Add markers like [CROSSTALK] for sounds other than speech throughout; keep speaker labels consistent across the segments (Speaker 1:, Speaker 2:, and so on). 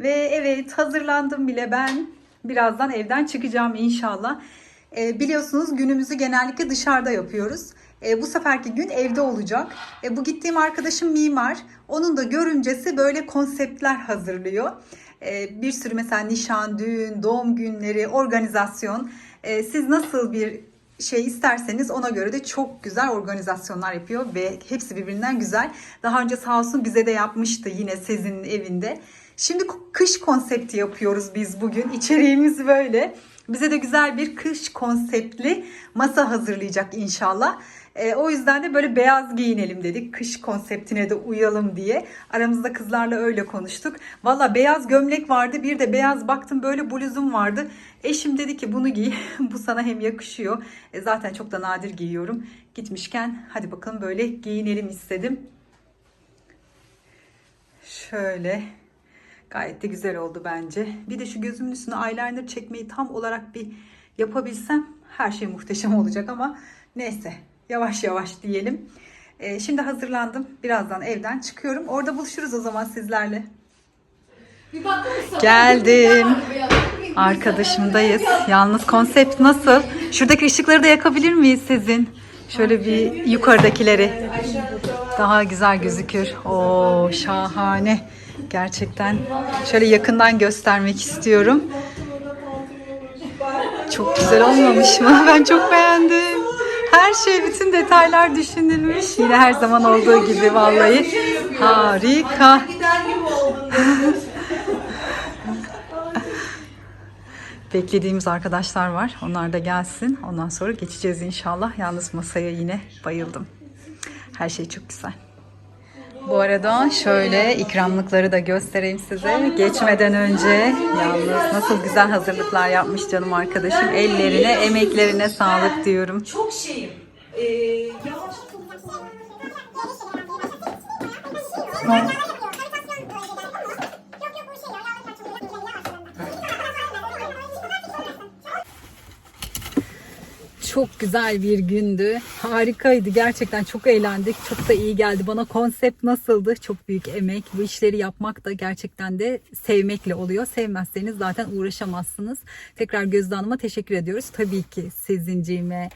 Speaker 1: Ve evet hazırlandım bile ben. Birazdan evden çıkacağım inşallah. Ee, biliyorsunuz günümüzü genellikle dışarıda yapıyoruz. Ee, bu seferki gün evde olacak. Ee, bu gittiğim arkadaşım mimar. Onun da görümcesi böyle konseptler hazırlıyor. Ee, bir sürü mesela nişan, düğün, doğum günleri, organizasyon. Ee, siz nasıl bir şey isterseniz ona göre de çok güzel organizasyonlar yapıyor ve hepsi birbirinden güzel. Daha önce sağ olsun bize de yapmıştı yine Sezin'in evinde. Şimdi kış konsepti yapıyoruz biz bugün. İçeriğimiz böyle. Bize de güzel bir kış konseptli masa hazırlayacak inşallah. Ee, o yüzden de böyle beyaz giyinelim dedik. Kış konseptine de uyalım diye. Aramızda kızlarla öyle konuştuk. Valla beyaz gömlek vardı. Bir de beyaz baktım böyle bluzum vardı. Eşim dedi ki bunu giy. [LAUGHS] Bu sana hem yakışıyor. E, zaten çok da nadir giyiyorum. Gitmişken hadi bakalım böyle giyinelim istedim. Şöyle. Gayet de güzel oldu bence. Bir de şu gözümün üstüne eyeliner çekmeyi tam olarak bir yapabilsem her şey muhteşem olacak ama neyse yavaş yavaş diyelim. Ee, şimdi hazırlandım. Birazdan evden çıkıyorum. Orada buluşuruz o zaman sizlerle. Geldim. Arkadaşımdayız. Yalnız konsept nasıl? Şuradaki ışıkları da yakabilir miyiz sizin? Şöyle bir yukarıdakileri. Daha güzel gözükür. Oo şahane. Gerçekten şöyle yakından göstermek istiyorum. Çok güzel olmamış mı? Ben çok beğendim. Her şey, bütün detaylar düşünülmüş. Yine her zaman olduğu gibi vallahi. Harika. [LAUGHS] Beklediğimiz arkadaşlar var. Onlar da gelsin. Ondan sonra geçeceğiz inşallah. Yalnız masaya yine bayıldım. Her şey çok güzel. Bu arada şöyle ikramlıkları da göstereyim size. Geçmeden önce yalnız nasıl güzel hazırlıklar yapmış canım arkadaşım. Ellerine, emeklerine sağlık diyorum.
Speaker 2: Çok şeyim. Ee, yavaş.
Speaker 1: Çok güzel bir gündü. Harikaydı. Gerçekten çok eğlendik. Çok da iyi geldi. Bana konsept nasıldı? Çok büyük emek. Bu işleri yapmak da gerçekten de sevmekle oluyor. Sevmezseniz zaten uğraşamazsınız. Tekrar Gözde Hanım'a teşekkür ediyoruz. Tabii ki Sezinciğime,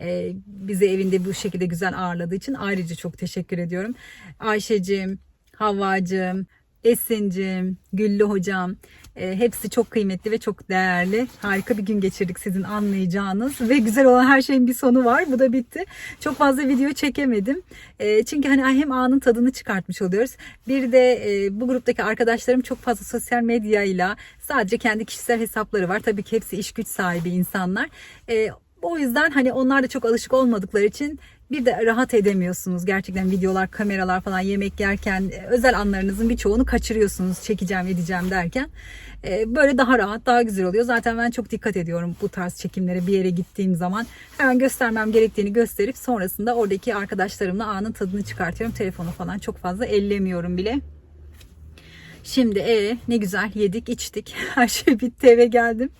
Speaker 1: e, bizi evinde bu şekilde güzel ağırladığı için ayrıca çok teşekkür ediyorum. Ayşe'cim, Havvacığım, Esin'cim, Güllü hocam e, hepsi çok kıymetli ve çok değerli. Harika bir gün geçirdik sizin anlayacağınız ve güzel olan her şeyin bir sonu var. Bu da bitti. Çok fazla video çekemedim. E, çünkü hani hem anın tadını çıkartmış oluyoruz. Bir de e, bu gruptaki arkadaşlarım çok fazla sosyal medyayla sadece kendi kişisel hesapları var. Tabii ki hepsi iş güç sahibi insanlar. E, o yüzden hani onlar da çok alışık olmadıkları için bir de rahat edemiyorsunuz. Gerçekten videolar, kameralar falan yemek yerken e, özel anlarınızın birçoğunu kaçırıyorsunuz. Çekeceğim, edeceğim derken. E, Böyle daha rahat, daha güzel oluyor. Zaten ben çok dikkat ediyorum bu tarz çekimlere bir yere gittiğim zaman. Hemen göstermem gerektiğini gösterip sonrasında oradaki arkadaşlarımla anın tadını çıkartıyorum. Telefonu falan çok fazla ellemiyorum bile. Şimdi e ne güzel yedik içtik. [LAUGHS] Her şey bitti eve geldim.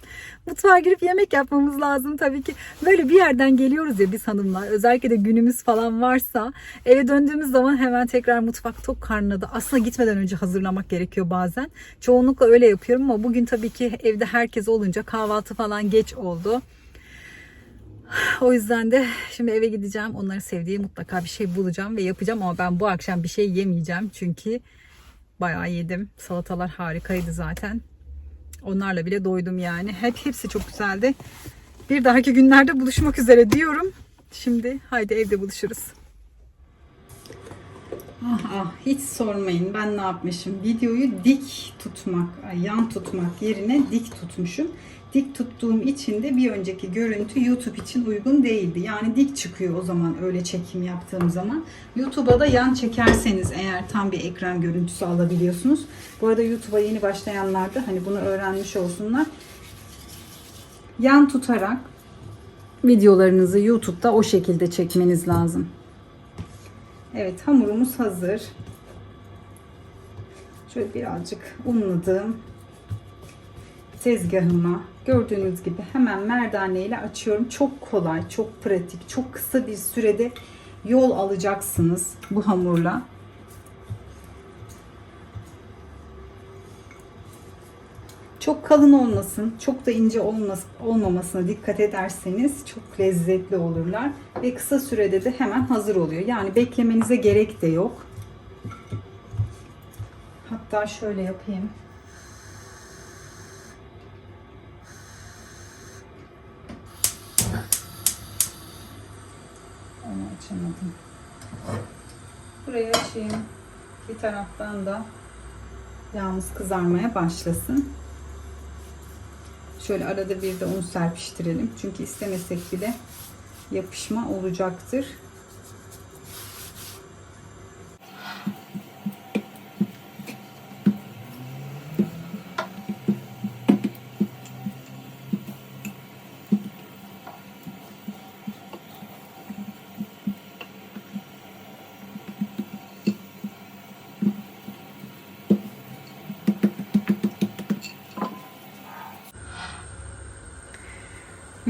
Speaker 1: Mutfağa girip yemek yapmamız lazım tabii ki. Böyle bir yerden geliyoruz ya biz hanımlar. Özellikle de günümüz falan varsa eve döndüğümüz zaman hemen tekrar mutfak tok karnına da aslında gitmeden önce hazırlamak gerekiyor bazen. Çoğunlukla öyle yapıyorum ama bugün tabii ki evde herkes olunca kahvaltı falan geç oldu. [SIGHS] O yüzden de şimdi eve gideceğim. Onların sevdiği mutlaka bir şey bulacağım ve yapacağım ama ben bu akşam bir şey yemeyeceğim. Çünkü bayağı yedim. Salatalar harikaydı zaten. Onlarla bile doydum yani. Hep hepsi çok güzeldi. Bir dahaki günlerde buluşmak üzere diyorum. Şimdi haydi evde buluşuruz. Ah ah hiç sormayın ben ne yapmışım. Videoyu dik tutmak, yan tutmak yerine dik tutmuşum. Dik tuttuğum için de bir önceki görüntü YouTube için uygun değildi. Yani dik çıkıyor o zaman öyle çekim yaptığım zaman. YouTube'a da yan çekerseniz eğer tam bir ekran görüntüsü alabiliyorsunuz. Bu arada YouTube'a yeni başlayanlar da hani bunu öğrenmiş olsunlar. Yan tutarak videolarınızı YouTube'da o şekilde çekmeniz lazım. Evet hamurumuz hazır. Şöyle birazcık unladım. Tezgahıma gördüğünüz gibi hemen merdane ile açıyorum. Çok kolay, çok pratik, çok kısa bir sürede yol alacaksınız bu hamurla. Çok kalın olmasın, çok da ince olmas olmamasına dikkat ederseniz çok lezzetli olurlar. Ve kısa sürede de hemen hazır oluyor. Yani beklemenize gerek de yok. Hatta şöyle yapayım. Açamadım. Burayı açayım. Bir taraftan da yağımız kızarmaya başlasın. Şöyle arada bir de un serpiştirelim. Çünkü istemesek bile yapışma olacaktır.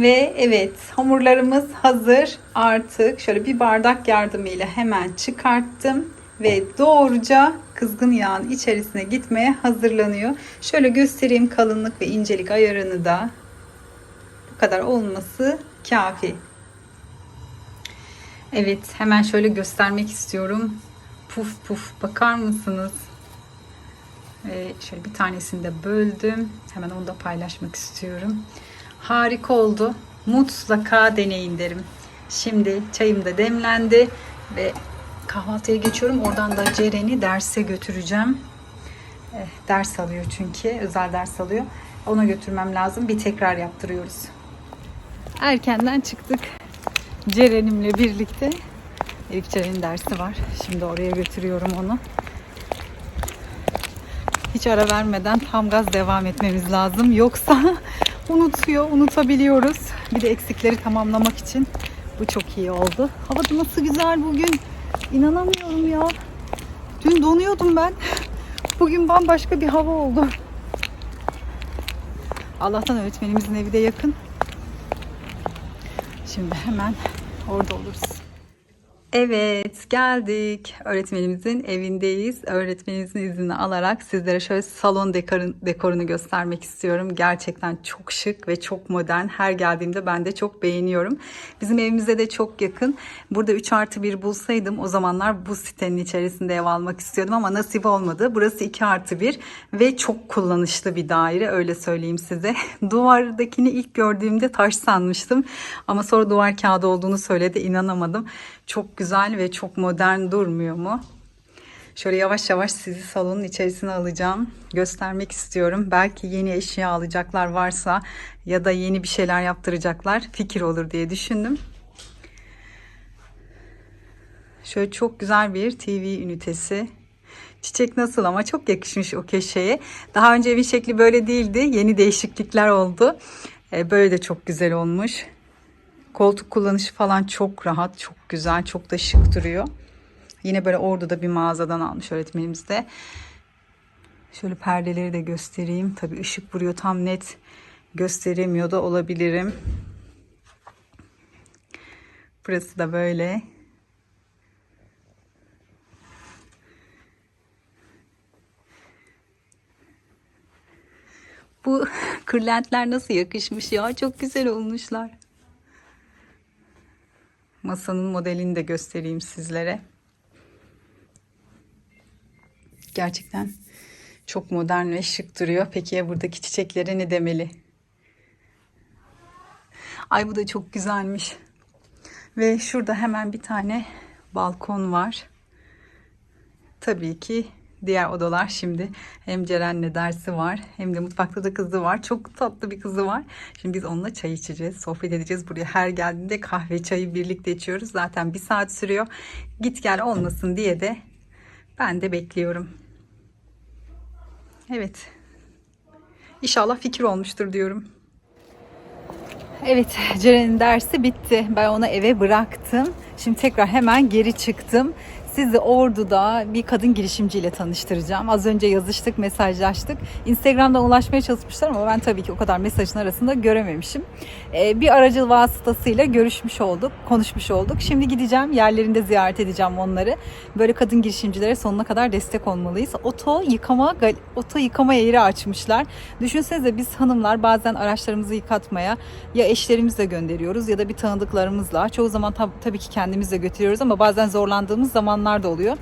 Speaker 1: Ve evet hamurlarımız hazır. Artık şöyle bir bardak yardımıyla hemen çıkarttım ve doğruca kızgın yağın içerisine gitmeye hazırlanıyor. Şöyle göstereyim kalınlık ve incelik ayarını da. Bu kadar olması kafi. Evet hemen şöyle göstermek istiyorum. Puf puf bakar mısınız? Ve şöyle bir tanesini de böldüm. Hemen onu da paylaşmak istiyorum. Harika oldu. Mutlaka deneyin derim. Şimdi çayım da demlendi ve kahvaltıya geçiyorum. Oradan da Ceren'i derse götüreceğim. Eh, ders alıyor çünkü. Özel ders alıyor. Ona götürmem lazım. Bir tekrar yaptırıyoruz. Erkenden çıktık. Ceren'imle birlikte. Elif Ceren'in dersi var. Şimdi oraya götürüyorum onu. Hiç ara vermeden tam gaz devam etmemiz lazım. Yoksa unutuyor, unutabiliyoruz. Bir de eksikleri tamamlamak için bu çok iyi oldu. Hava da nasıl güzel bugün. İnanamıyorum ya. Dün donuyordum ben. [LAUGHS] Bugün bambaşka bir hava oldu. Allah'tan öğretmenimizin evi de yakın. Şimdi hemen orada oluruz. Evet geldik. Öğretmenimizin evindeyiz. Öğretmenimizin iznini alarak sizlere şöyle salon dekorun, dekorunu göstermek istiyorum. Gerçekten çok şık ve çok modern. Her geldiğimde ben de çok beğeniyorum. Bizim evimize de çok yakın. Burada 3 artı 1 bulsaydım o zamanlar bu sitenin içerisinde ev almak istiyordum ama nasip olmadı. Burası 2 artı 1 ve çok kullanışlı bir daire öyle söyleyeyim size. [LAUGHS] Duvardakini ilk gördüğümde taş sanmıştım. Ama sonra duvar kağıdı olduğunu söyledi inanamadım. Çok güzel ve çok modern durmuyor mu? Şöyle yavaş yavaş sizi salonun içerisine alacağım. Göstermek istiyorum. Belki yeni eşya alacaklar varsa ya da yeni bir şeyler yaptıracaklar fikir olur diye düşündüm. Şöyle çok güzel bir TV ünitesi. Çiçek nasıl ama çok yakışmış o köşeye. Daha önce evin şekli böyle değildi. Yeni değişiklikler oldu. Ee, Böyle de çok güzel olmuş. Koltuk kullanışı falan çok rahat, çok güzel, çok da şık duruyor. Yine böyle Ordu'da bir mağazadan almış öğretmenimiz de. Şöyle perdeleri de göstereyim. Tabii ışık vuruyor tam net gösteremiyor da olabilirim. Burası da böyle. Bu [LAUGHS] kırlentler nasıl yakışmış ya. Çok güzel olmuşlar. Masanın modelini de göstereyim sizlere. Gerçekten çok modern ve şık duruyor. Peki ya buradaki çiçeklere ne demeli? Ay bu da çok güzelmiş. Ve şurada hemen bir tane balkon var. Tabii ki diğer odalar şimdi hem Ceren'le dersi var hem de mutfakta da kızı var. Çok tatlı bir kızı var. Şimdi biz onunla çay içeceğiz, sohbet edeceğiz. Buraya her geldiğinde kahve çayı birlikte içiyoruz. Zaten bir saat sürüyor. Git gel olmasın diye de ben de bekliyorum. Evet. İnşallah fikir olmuştur diyorum. Evet, Ceren'in dersi bitti. Ben onu eve bıraktım. Şimdi tekrar hemen geri çıktım. Sizi Ordu'da bir kadın girişimciyle tanıştıracağım. Az önce yazıştık, mesajlaştık. Instagram'dan ulaşmaya çalışmışlar ama ben tabii ki o kadar mesajın arasında görememişim. Ee, bir aracı vasıtasıyla görüşmüş olduk, konuşmuş olduk. Şimdi gideceğim, yerlerinde ziyaret edeceğim onları. Böyle kadın girişimcilere sonuna kadar destek olmalıyız. Oto yıkama, oto yıkama yeri açmışlar. Düşünsenize biz hanımlar bazen araçlarımızı yıkatmaya ya eşlerimizle gönderiyoruz ya da bir tanıdıklarımızla. Çoğu zaman tab- tabii ki kendimizle götürüyoruz ama bazen zorlandığımız zamanlar da oluyor.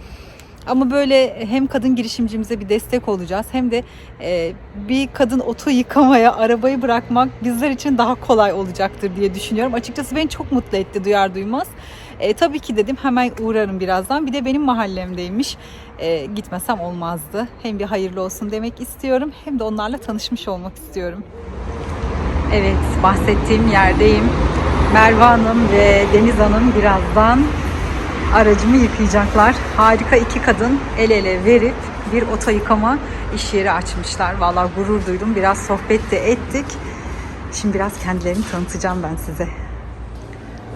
Speaker 1: Ama böyle hem kadın girişimcimize bir destek olacağız hem de e, bir kadın oto yıkamaya arabayı bırakmak bizler için daha kolay olacaktır diye düşünüyorum. Açıkçası beni çok mutlu etti duyar duymaz. E, tabii ki dedim hemen uğrarım birazdan. Bir de benim mahallemdeymiş. E, gitmesem olmazdı. Hem bir hayırlı olsun demek istiyorum hem de onlarla tanışmış olmak istiyorum. Evet bahsettiğim yerdeyim. Merve Hanım ve Deniz Hanım birazdan aracımı yıkayacaklar. Harika iki kadın el ele verip bir oto yıkama iş yeri açmışlar. Vallahi gurur duydum. Biraz sohbet de ettik. Şimdi biraz kendilerini tanıtacağım ben size.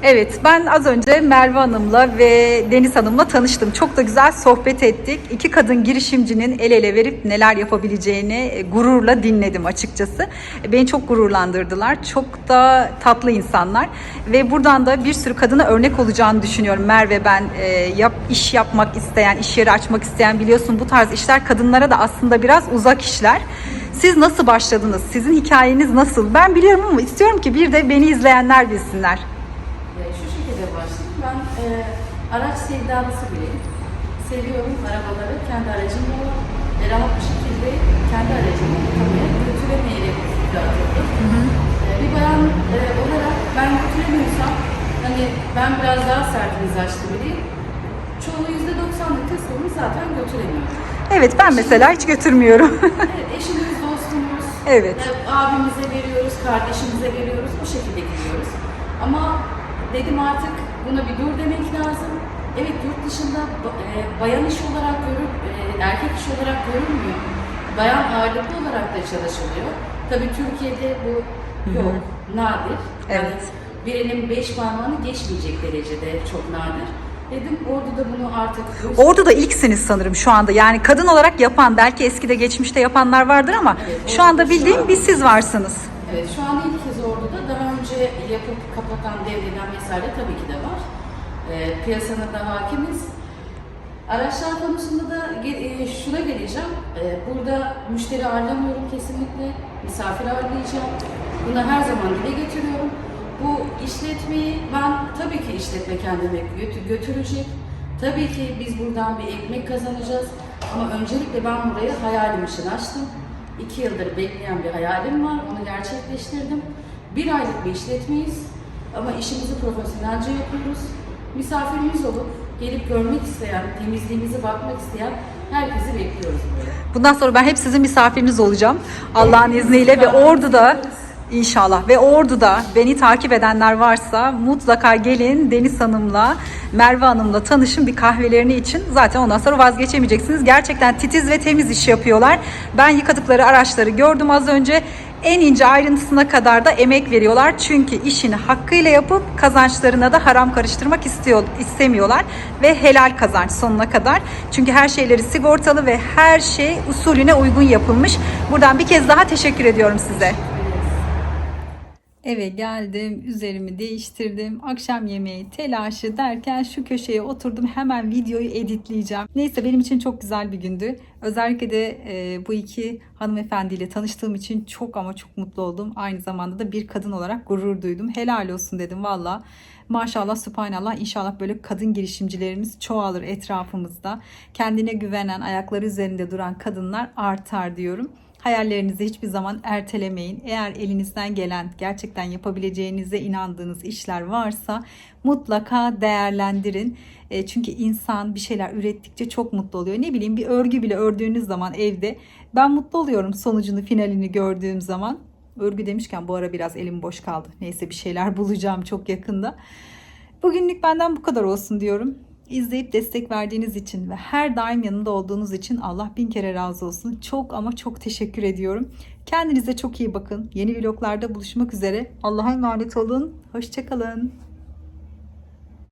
Speaker 1: Evet, ben az önce Merve Hanım'la ve Deniz Hanım'la tanıştım. Çok da güzel sohbet ettik. İki kadın girişimcinin el ele verip neler yapabileceğini e, gururla dinledim açıkçası. E, Beni çok gururlandırdılar. Çok da tatlı insanlar. Ve buradan da bir sürü kadına örnek olacağını düşünüyorum. Merve ben e, yap, iş yapmak isteyen, iş yeri açmak isteyen biliyorsun bu tarz işler kadınlara da aslında biraz uzak işler. Siz nasıl başladınız? Sizin hikayeniz nasıl? Ben biliyorum ama istiyorum ki bir de beni izleyenler bilsinler.
Speaker 3: E, şekilde başladım. Ben e, araç sevdalısı biriyim. Seviyorum arabaları. Kendi aracım var. E, rahat bir şekilde kendi aracımı yıkamaya götüremeyerek dağıtıldım. E, bir bayan e, olarak ben götüremiyorsam hani ben biraz daha sert mizaçlı biriyim. Çoğu %90'lık kısmını zaten götüremiyorum.
Speaker 1: Evet ben mesela hiç götürmüyorum.
Speaker 3: Evet, [LAUGHS] eşimiz, dostumuz,
Speaker 1: Evet.
Speaker 3: e, abimize veriyoruz, kardeşimize veriyoruz, bu şekilde gidiyoruz. Ama dedim artık buna bir dur demek lazım. Evet yurt dışında e, bayan iş olarak görüp e, erkek iş olarak görülmüyor. Bayan ağırlıklı olarak da çalışılıyor. Tabii Türkiye'de bu yok, nadir. Yani
Speaker 1: Evet.
Speaker 3: birinin beş parmağını geçmeyecek derecede çok nadir. Dedim orada da bunu artık
Speaker 1: Orada da ilksiniz sanırım şu anda. Yani kadın olarak yapan, belki eskide geçmişte yapanlar vardır ama
Speaker 3: Evet,
Speaker 1: şu anda bildiğim bir siz varsınız.
Speaker 3: Evet, şu an ilk kez orada daha önce yapıp kapatan, devreden vesaire tabii ki de var. Ee, piyasana da hakimiz. Araçlar konusunda da e, şuna geleceğim. Ee, burada müşteri ağırlamıyorum kesinlikle. Misafir ağırlayacağım. Bunu her zaman dile getiriyorum. Bu işletmeyi ben tabii ki işletme kendine götü- götürecek. Tabii ki biz buradan bir ekmek kazanacağız. Ama öncelikle ben burayı hayalim için açtım. İki yıldır bekleyen bir hayalim var. Onu gerçekleştirdim. Bir aylık bir işletmeyiz. Ama işimizi profesyonelce yapıyoruz. Misafirimiz olup gelip görmek isteyen, temizliğimizi bakmak isteyen herkesi bekliyoruz buraya.
Speaker 1: Bundan sonra ben hep sizin misafiriniz olacağım. Allah'ın izniyle ve Ordu'da İnşallah ve Ordu'da beni takip edenler varsa mutlaka gelin Deniz Hanım'la Merve Hanım'la tanışın bir kahvelerini için. Zaten ondan sonra vazgeçemeyeceksiniz. Gerçekten titiz ve temiz iş yapıyorlar. Ben yıkadıkları araçları gördüm az önce. En ince ayrıntısına kadar da emek veriyorlar. Çünkü işini hakkıyla yapıp kazançlarına da haram karıştırmak istiyor, istemiyorlar. Ve helal kazanç sonuna kadar. Çünkü her şeyleri sigortalı ve her şey usulüne uygun yapılmış. Buradan bir kez daha teşekkür ediyorum size. Eve geldim, üzerimi değiştirdim. Akşam yemeği telaşı derken şu köşeye oturdum. Hemen videoyu editleyeceğim. Neyse benim için çok güzel bir gündü. Özellikle de e, bu iki hanımefendiyle tanıştığım için çok ama çok mutlu oldum. Aynı zamanda da bir kadın olarak gurur duydum. Helal olsun dedim valla. Maşallah, subhanallah inşallah böyle kadın girişimcilerimiz çoğalır etrafımızda. Kendine güvenen, ayakları üzerinde duran kadınlar artar diyorum. Hayallerinizi hiçbir zaman ertelemeyin. Eğer elinizden gelen, gerçekten yapabileceğinize inandığınız işler varsa mutlaka değerlendirin. E, çünkü insan bir şeyler ürettikçe çok mutlu oluyor. Ne bileyim bir örgü bile ördüğünüz zaman evde ben mutlu oluyorum sonucunu, finalini gördüğüm zaman. Örgü demişken bu ara biraz elim boş kaldı. Neyse bir şeyler bulacağım çok yakında. Bugünlük benden bu kadar olsun diyorum. İzleyip destek verdiğiniz için ve her daim yanında olduğunuz için Allah bin kere razı olsun. Çok ama çok teşekkür ediyorum. Kendinize çok iyi bakın. Yeni vloglarda buluşmak üzere. Allah'a emanet olun. Hoşçakalın.